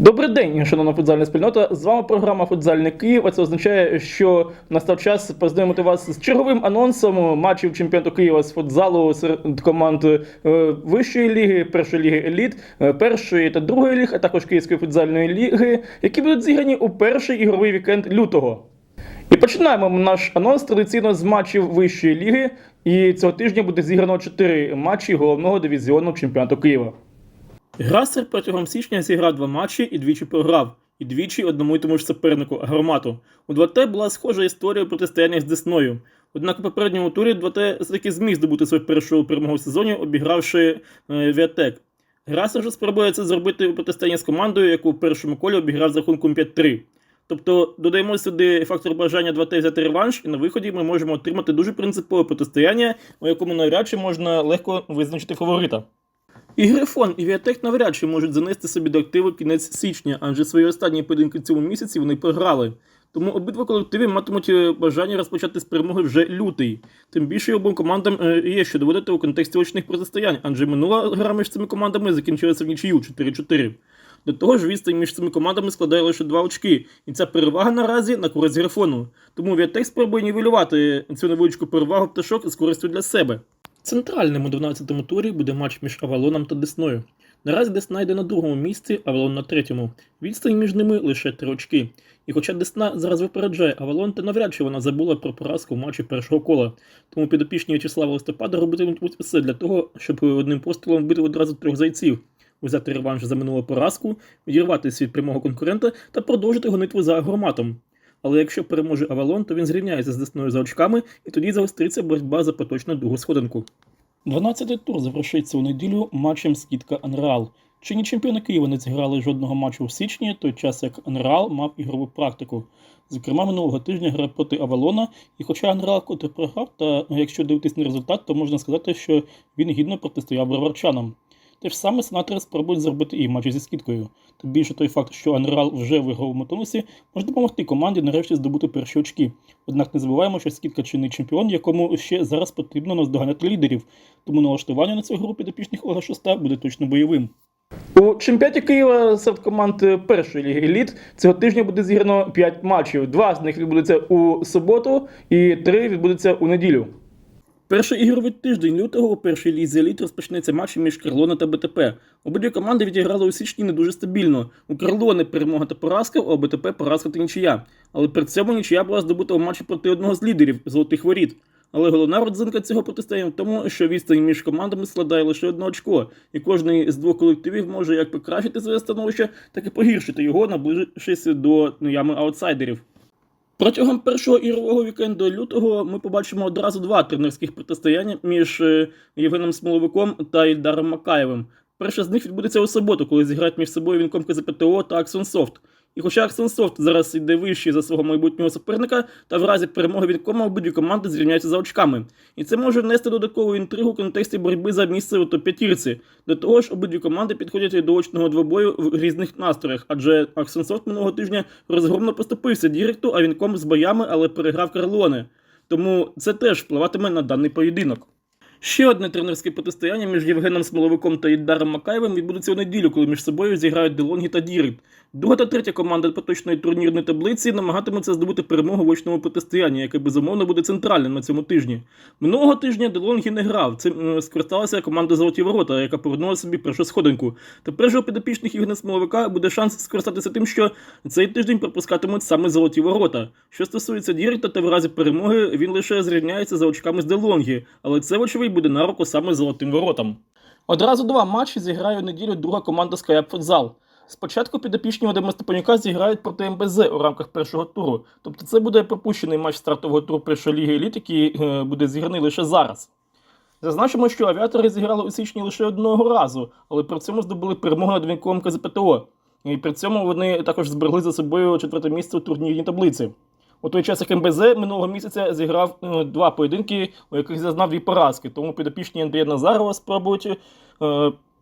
Добрий день, шановна футзальна спільнота. З вами програма Футзальний Київ. А це означає, що настав час познайомити вас з черговим анонсом матчів чемпіонату Києва з футзалу серед команд е, вищої ліги, першої ліги еліт, е, першої та другої ліг, а також Київської футзальної ліги, які будуть зіграні у перший ігровий вікенд лютого. І починаємо наш анонс традиційно з матчів вищої ліги. І цього тижня буде зіграно 4 матчі головного дивізіону чемпіонату Києва. Грасер протягом січня зіграв два матчі і двічі програв. І двічі одному й тому ж супернику Агромату. У 2Т була схожа історія протистояння з Десною. Однак у попередньому турі 2Т все-таки зміг здобути свою першу перемогу в сезоні, обігравши е, Віатек. Грасер вже спробує це зробити у протистоянні з командою, яку в першому колі обіграв з рахунком 5-3. Тобто додаємо сюди фактор бажання 2Т взяти реванш, і на виході ми можемо отримати дуже принципове протистояння, у якому навряд чи можна легко визначити фаворита. І Грифон, і Віатек навряд чи можуть занести собі до активу кінець січня, адже свої останні поєдинки в цьому місяці вони програли. Тому обидва колективи матимуть е, бажання розпочати з перемоги вже лютий. Тим більше обом командам е, є що доводити у контексті очних протистоянь, адже минула гра між цими командами закінчилася в нічию 4-4. До того ж, відстань між цими командами складає лише два очки, і ця перевага наразі на користь Грифону. Тому Віатек спробує нівелювати цю невеличку перевагу пташок з користю для себе. Центральним у 12-му турі буде матч між Авалоном та Десною. Наразі Десна йде на другому місці, Авалон на третьому. Відстань між ними лише три очки. І хоча Десна зараз випереджає Авалон, то навряд чи вона забула про поразку в матчі першого кола. Тому підопічні В'ячеслава Листопада робитимуть все для того, щоб одним пострілом вбити одразу трьох зайців, взяти реванш за минулу поразку, відірватися від прямого конкурента та продовжити гонитву за агроматом. Але якщо переможе Авалон, то він зрівняється з Десною за очками, і тоді загостриться боротьба за поточну другу сходинку. 12-й тур завершиться у неділю матчем Скідка Анреал. Чинні чемпіони Києва не зіграли жодного матчу в січні, той час як Анреал мав ігрову практику. Зокрема, минулого тижня гра проти Авалона, і хоча Анреал котре програв, та якщо дивитись на результат, то можна сказати, що він гідно протистояв броварчанам. Те ж саме сенатори спробують зробити і в матчі зі скидкою. Тим більше той факт, що Анреал вже в ігровому тонусі, може допомогти команді нарешті здобути перші очки. Однак не забуваємо, що скидка чинний чемпіон, якому ще зараз потрібно наздоганяти лідерів, тому налаштування на цю гру підопічних Олега Шоста буде точно бойовим. У чемпіонаті Києва серед команд першої ліги еліт цього тижня буде зіграно 5 матчів. Два з них відбудуться у суботу, і три відбудуться у неділю. Перший ігровий тиждень лютого у першій лізі еліт розпочнеться матч між Карлона та БТП. Обидві команди відіграли у січні не дуже стабільно. У Карлони перемога та поразка, а у БТП поразка та нічия. Але при цьому нічия була здобута у матчі проти одного з лідерів золотих воріт. Але головна родзинка цього протистояння в тому, що відстань між командами складає лише одне очко, і кожний з двох колективів може як покращити своє становище, так і погіршити його, наближившись до ну, ями аутсайдерів. Протягом першого ігрового вікенду лютого ми побачимо одразу два тренерських протистояння між е, Євгеном Смоловиком та Ільдаром Макаєвим. Перше з них відбудеться у суботу, коли зіграють між собою Вінком КЗПТО та Аксонсофт. І хоча Аксонсофт зараз йде вище за свого майбутнього суперника, та в разі перемоги Вінкома обидві команди зрівняються за очками. І це може внести додаткову інтригу в контексті боротьби за місце у топ-п'ятірці. До того ж, обидві команди підходять до очного двобою в різних настроях, адже Аксонсофт минулого тижня розгромно поступився Діректу, а Вінком з боями, але переграв Карлоне. Тому це теж впливатиме на даний поєдинок. Ще одне тренерське протистояння між Євгеном Смоловиком та Іддаром Макаєвим відбудеться у неділю, коли між собою зіграють Делонгі та Дірект. Друга та третя команда поточної турнірної таблиці намагатимуться здобути перемогу в очному протистоянні, яке безумовно буде центральним на цьому тижні. Минулого тижня Делонгі не грав. Цим е, скористалася команда Золоті Ворота, яка повернула собі першу сходинку. Тепер же у підопічних Євгена Смоловика буде шанс скористатися тим, що цей тиждень пропускатимуть саме Золоті Ворота. Що стосується Діректа, то в разі перемоги він лише зрівняється за очками з Делонгі, але це, вочевидь, буде на руку саме Золотим Воротам. Одразу два матчі зіграє у неділю друга команда Скаяп Футзал. Спочатку підопічні Вадима Степанюка зіграють проти МБЗ у рамках першого туру. Тобто це буде пропущений матч стартового туру першої ліги еліт, який е, буде зіграний лише зараз. Зазначимо, що авіатори зіграли у січні лише одного разу, але при цьому здобули перемогу над Вінком КЗПТО. І при цьому вони також зберегли за собою четверте місце у турнірній таблиці. У той час, як МБЗ минулого місяця зіграв е, два поєдинки, у яких зазнав дві поразки. Тому підопічні Андрія Назарова спробують е,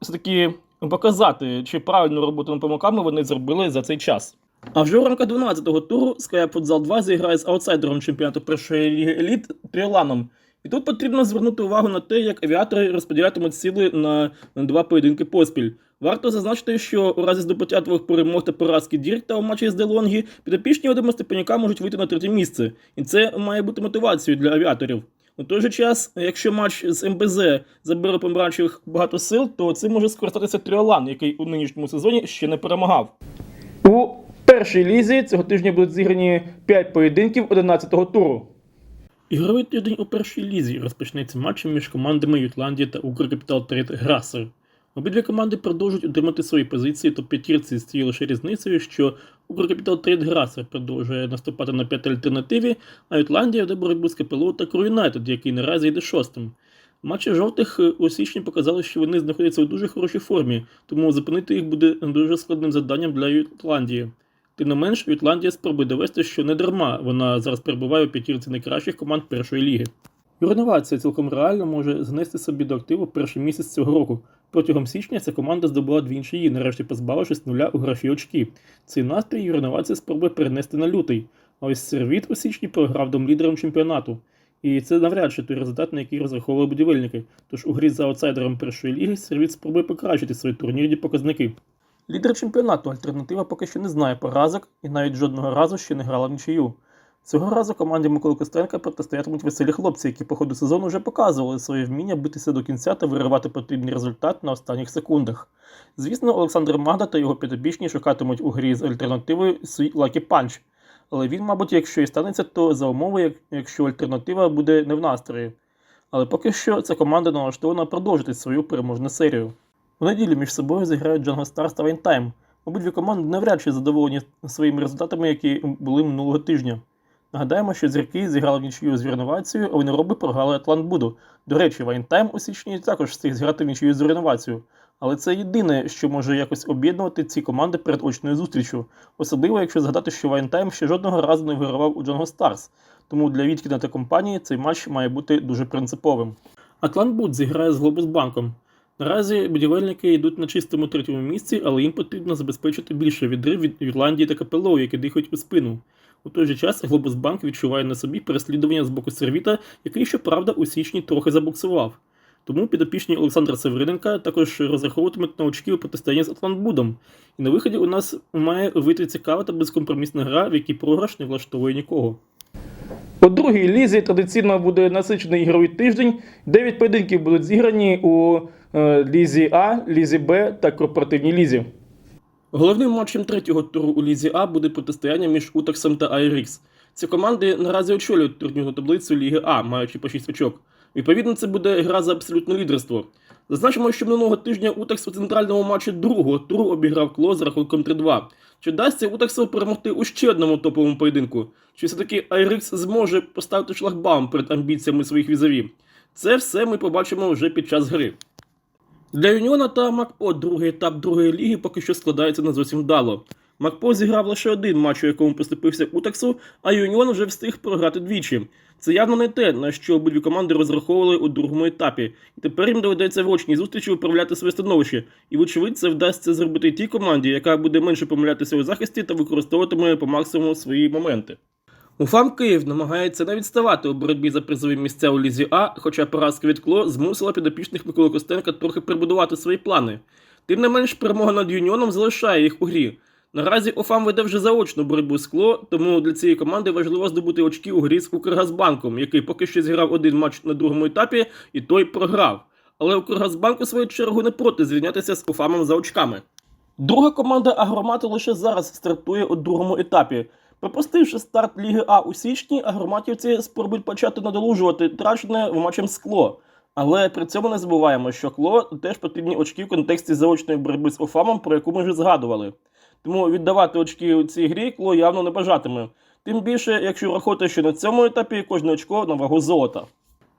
все-таки показати, чи правильну роботу над помилками вони зробили за цей час. А вже у рамках 12-го туру Sky Futsal 2 зіграє з аутсайдером чемпіонату першої ліги еліт Тріоланом. І тут потрібно звернути увагу на те, як авіатори розподілятимуть сили на два поєдинки поспіль. Варто зазначити, що у разі здобуття двох перемог та поразки Діркта у матчі з Делонгі підопічні Вадима Степанюка можуть вийти на третє місце, і це має бути мотивацією для авіаторів. У той же час, якщо матч з МБЗ забере помаранчевих багато сил, то цим може скористатися Тріолан, який у нинішньому сезоні ще не перемагав. У першій лізі цього тижня будуть зіграні 5 поєдинків 11-го туру. Ігровий тиждень у першій лізі розпочнеться матчем між командами Ютландія та Укркапітал Трейд Грасер. Обидві команди продовжують утримати свої позиції топ п'ятірці з тією лише різницею, що Укркапітал Трейд Грасер продовжує наступати на п'ятій альтернативі, а Ютландія веде боротьбу з КПЛУ та Круюнайтед, який наразі йде шостим. Матчі жовтих у січні показали, що вони знаходяться у дуже хорошій формі, тому зупинити їх буде дуже складним завданням для Ютландії. Тим не менш, Ютландія спробує довести, що не дарма вона зараз перебуває у п'ятірці найкращих команд першої ліги. Реновація цілком реально може занести собі до активу перший місяць цього року. Протягом січня ця команда здобула дві іншої, нарешті позбавившись нуля у графі очки. Цей настрій реновація спробує перенести на лютий. А ось сервіт у січні програв домлідером чемпіонату. І це навряд чи той результат, на який розраховували будівельники. Тож у грі за аутсайдером першої ліги сервіт спробує покращити свої турнірні показники. Лідер чемпіонату альтернатива поки що не знає поразок і навіть жодного разу ще не грала в нічию. Цього разу команді Миколи Костенка протистоятимуть веселі хлопці, які по ходу сезону вже показували своє вміння битися до кінця та виривати потрібний результат на останніх секундах. Звісно, Олександр Магда та його підопічні шукатимуть у грі з альтернативою свій лакі панч. Але він, мабуть, якщо і станеться, то за умови, якщо альтернатива буде не в настрої. Але поки що ця команда налаштована продовжити свою переможну серію. У неділю між собою зіграють Джанго Старс та Вайнтайм. Обидві команди навряд чи задоволені своїми результатами, які були минулого тижня. Нагадаємо, що зірки зіграли в нічию з Вірновацією, а винороби програли Атлантбуду. До речі, Вайнтайм у січні також встиг зіграти в нічию з Вірновацією. Але це єдине, що може якось об'єднувати ці команди перед очною зустрічю. Особливо, якщо згадати, що Вайнтайм ще жодного разу не вигравав у Джанго Старс. Тому для Віткіна та компанії цей матч має бути дуже принциповим. Атлантбуд зіграє з Глобусбанком. Наразі будівельники йдуть на чистому третьому місці, але їм потрібно забезпечити більше відрив від Ірландії та КПЛО, які дихають у спину. У той же час Глобусбанк відчуває на собі переслідування з боку сервіта, який, щоправда, у січні трохи забуксував. Тому підопічні Олександра Севериненка також розраховуватимуть на очки у протистоянні з Атлантбудом. І на виході у нас має вийти цікава та безкомпромісна гра, в якій програш не влаштовує нікого. У другій лізі традиційно буде насичений ігровий тиждень. Дев'ять поєдинків будуть зіграні у е, лізі А, лізі Б та корпоративній лізі. Головним матчем третього туру у лізі А буде протистояння між Утаксом та Айрікс. Ці команди наразі очолюють турнірну таблицю Ліги А, маючи по 6 очок. Відповідно, це буде гра за абсолютне лідерство. Зазначимо, що минулого тижня Утакс у центральному матчі другого туру обіграв Кло з рахунком 3-2. Чи вдасться Утаксу перемогти у ще одному топовому поєдинку? Чи все-таки Айрикс зможе поставити шлагбаум перед амбіціями своїх візаві? Це все ми побачимо вже під час гри. Для Юніона та Макпо другий етап другої ліги поки що складається не зовсім вдало. Макпо зіграв лише один матч, у якому поступився Утаксу, а Юніон вже встиг програти двічі. Це явно не те, на що обидві команди розраховували у другому етапі. І тепер їм доведеться в очній зустрічі управляти своє становище. І, вочевидь, це вдасться зробити тій команді, яка буде менше помилятися у захисті та використовуватиме по максимуму свої моменти. Уфам Київ намагається не відставати у боротьбі за призові місця у Лізі А, хоча поразка від Кло змусила підопічних Миколи Костенка трохи прибудувати свої плани. Тим не менш, перемога над Юніоном залишає їх у грі. Наразі Уфам веде вже заочну боротьбу з Кло, тому для цієї команди важливо здобути очки у грі з Укргазбанком, який поки що зіграв один матч на другому етапі, і той програв. Але Укргазбанк у свою чергу не проти звільнятися з Уфамом за очками. Друга команда Агромату лише зараз стартує у другому етапі. Пропустивши старт Ліги А у січні, агроматівці спробують почати надолужувати втрачене в скло. Але при цьому не забуваємо, що кло теж потрібні очки в контексті заочної боротьби з Офамом, про яку ми вже згадували. Тому віддавати очки у цій грі кло явно не бажатиме. Тим більше, якщо рахувати, що на цьому етапі кожне очко на вагу золота.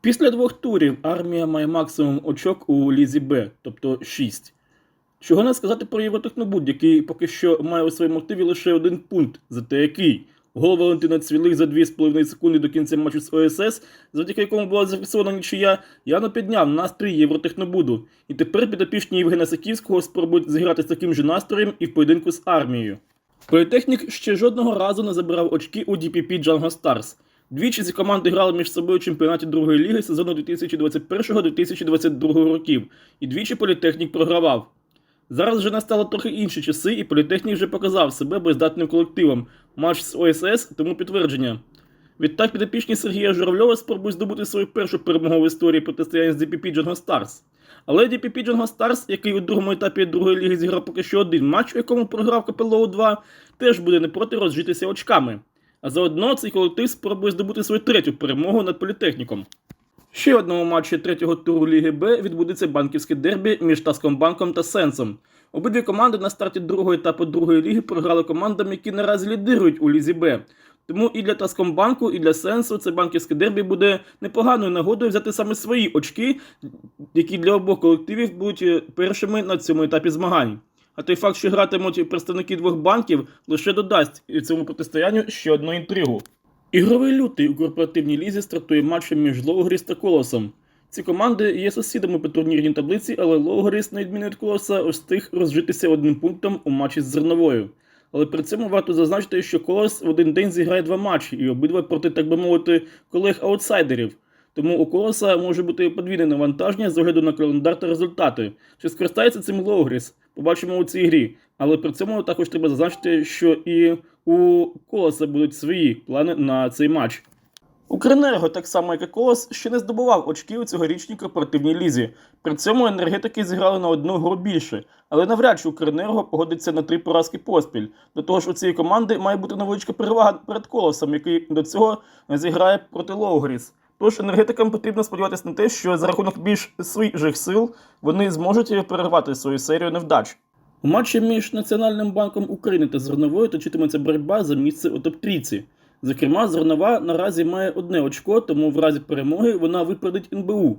Після двох турів армія має максимум очок у лізі Б, тобто 6. Чого не сказати про Євротехнобуд, який поки що має у своєму активі лише один пункт, зате який. Гол Валентина Цвілих за 2,5 секунди до кінця матчу з ОСС, завдяки якому була зафіксована нічия, явно підняв настрій Євротехнобуду. І тепер підопічні Євгена Саківського спробують зіграти з таким же настроєм і в поєдинку з армією. Політехнік ще жодного разу не забирав очки у DPP Django Stars. Двічі ці команди грали між собою у чемпіонаті другої ліги сезону 2021-2022 років, і двічі політехнік програвав. Зараз вже настало трохи інші часи, і політехнік вже показав себе бездатним колективом. Матч з ОСС тому підтвердження. Відтак підопічні Сергія Журавльова спробують здобути свою першу перемогу в історії протистояння з DPP Джонго Старс. Але DPP Джонго Старс, який у другому етапі другої ліги зіграв поки що один матч, у якому програв КПЛО 2, теж буде не проти розжитися очками. А заодно цей колектив спробує здобути свою третю перемогу над політехніком. Ще одному матчі третього туру Ліги Б відбудеться банківське дербі між Таскомбанком та Сенсом. Обидві команди на старті другого етапу другої ліги програли командам, які наразі лідирують у Лізі Б. Тому і для Таскомбанку, і для Сенсу це банківське дербі буде непоганою нагодою взяти саме свої очки, які для обох колективів будуть е, першими на цьому етапі змагань. А той факт, що гратимуть представники двох банків, лише додасть цьому протистоянню ще одну інтригу. Ігровий лютий у корпоративній лізі стартує матчем між Лоугріс та Колосом. Ці команди є сусідами по турнірній таблиці, але Лоугріс, на відміну від Колоса, встиг розжитися одним пунктом у матчі з зерновою. Але при цьому варто зазначити, що Колос в один день зіграє два матчі, і обидва проти, так би мовити, колег-аутсайдерів. Тому у Колоса може бути подвійне навантаження з огляду на календар та результати. Чи скористається цим Лоугріс? Побачимо у цій грі. Але при цьому також треба зазначити, що і у Колоса будуть свої плани на цей матч. Укренерго, так само як і Колос, ще не здобував очки у цьогорічній корпоративній лізі. При цьому енергетики зіграли на одну гру більше, але навряд чи Укренерго погодиться на три поразки поспіль. До того ж, у цієї команди має бути невеличка перевага перед колосом, який до цього зіграє проти Лоугріс. Тож енергетикам потрібно сподіватися на те, що за рахунок більш свіжих сил вони зможуть перервати свою серію невдач. У матчі між Національним банком України та Зерновою точитиметься боротьба за місце у топ-трійці. Зокрема, Зернова наразі має одне очко, тому в разі перемоги вона випередить НБУ.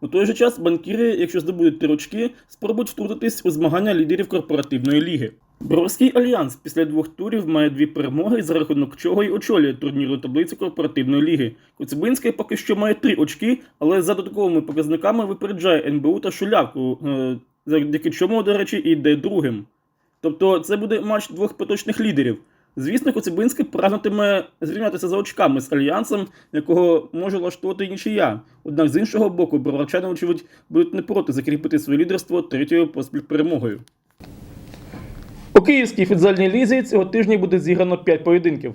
У той же час банкіри, якщо здобудуть три очки, спробують втрутитись у змагання лідерів корпоративної ліги. Броварський альянс після двох турів має дві перемоги, за рахунок чого й очолює турнірну таблицю корпоративної ліги. Коцюбинський поки що має три очки, але за додатковими показниками випереджає НБУ та Шулявку, е, завдяки чому, до речі, йде другим. Тобто це буде матч двох поточних лідерів. Звісно, Коцюбинський прагнутиме зрівнятися за очками з альянсом, якого може влаштувати нічия. Однак з іншого боку, броварчани, очевидь, будуть не проти закріпити своє лідерство третьою поспіль перемогою. У київській футзальній лізі цього тижня буде зіграно 5 поєдинків.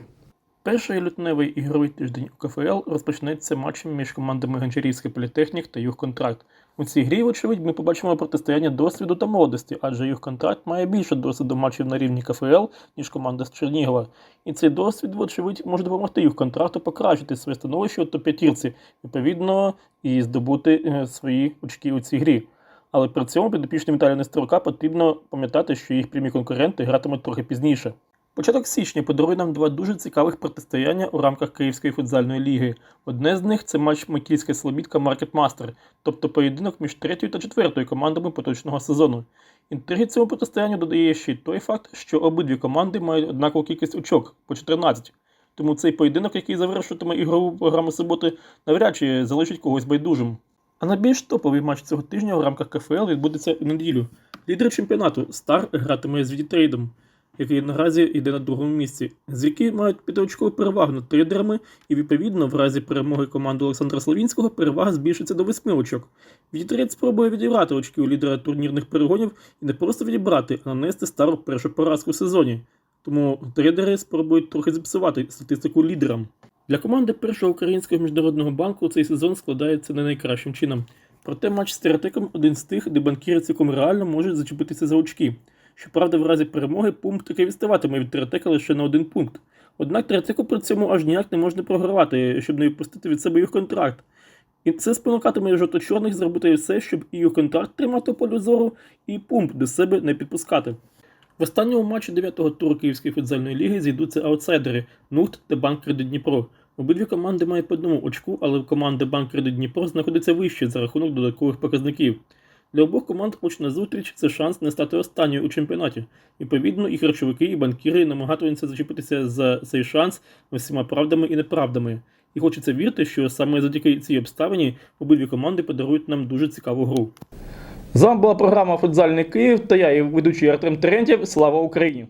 Перший лютневий ігровий тиждень у КФЛ розпочнеться матчем між командами Гончарівський політехнік та Югконтракт. У цій грі, вочевидь, ми побачимо протистояння досвіду та молодості, адже Югконтракт має більше досвіду матчів на рівні КФЛ, ніж команда з Чернігова. І цей досвід, вочевидь, може допомогти Югконтракту покращити своє становище у топ-п'ятірці, відповідно, і здобути е, свої очки у цій грі. Але при цьому підопічним Віталія Нестерука потрібно пам'ятати, що їх прямі конкуренти гратимуть трохи пізніше. Початок січня подарує нам два дуже цікавих протистояння у рамках Київської футзальної ліги. Одне з них це матч Макільська Слобідка Маркетмастер, тобто поєдинок між третьою та четвертою командами поточного сезону. Інтриги цьому протистоянню додає ще й той факт, що обидві команди мають однакову кількість очок по 14. Тому цей поєдинок, який завершуватиме ігрову програму суботи, навряд чи залишить когось байдужим. А найбільш топовий матч цього тижня у рамках КФЛ відбудеться в неділю. Лідер чемпіонату Стар гратиме з Відітрейдом, який наразі йде на другому місці. Зірки мають п'ятиочкову перевагу над трейдерами, і відповідно в разі перемоги команди Олександра Словінського перевага збільшиться до восьми очок. Відітрейд спробує відібрати очки у лідера турнірних перегонів і не просто відібрати, а нанести стару першу поразку в сезоні. Тому трейдери спробують трохи зіпсувати статистику лідерам. Для команди першого українського міжнародного банку цей сезон складається не найкращим чином. Проте матч з Тератеком один з тих, де банкіри цілком реально можуть зачепитися за очки. Щоправда, в разі перемоги пункт таки відставатиме від Тератека лише на один пункт. Однак Тератеку при цьому аж ніяк не можна програвати, щоб не відпустити від себе їх контракт. І це спонукатиме жовто-чорних зробити все, щоб і контракт тримати у полі зору, і пункт до себе не підпускати. В останньому матчі 9-го туру Київської футзальної ліги зійдуться аутсайдери Нухт та Банк Кредит Дніпро. Обидві команди мають по одному очку, але команда Банк Кредит Дніпро знаходиться вище за рахунок додаткових показників. Для обох команд очна зустріч це шанс не стати останньою у чемпіонаті. Відповідно, і харчовики, і банкіри намагатимуться зачепитися за цей шанс усіма правдами і неправдами. І хочеться вірити, що саме завдяки цій обставині обидві команди подарують нам дуже цікаву гру. З вами була програма Футзальний Київ та я, і ведучий Артем Терентєв. Слава Україні!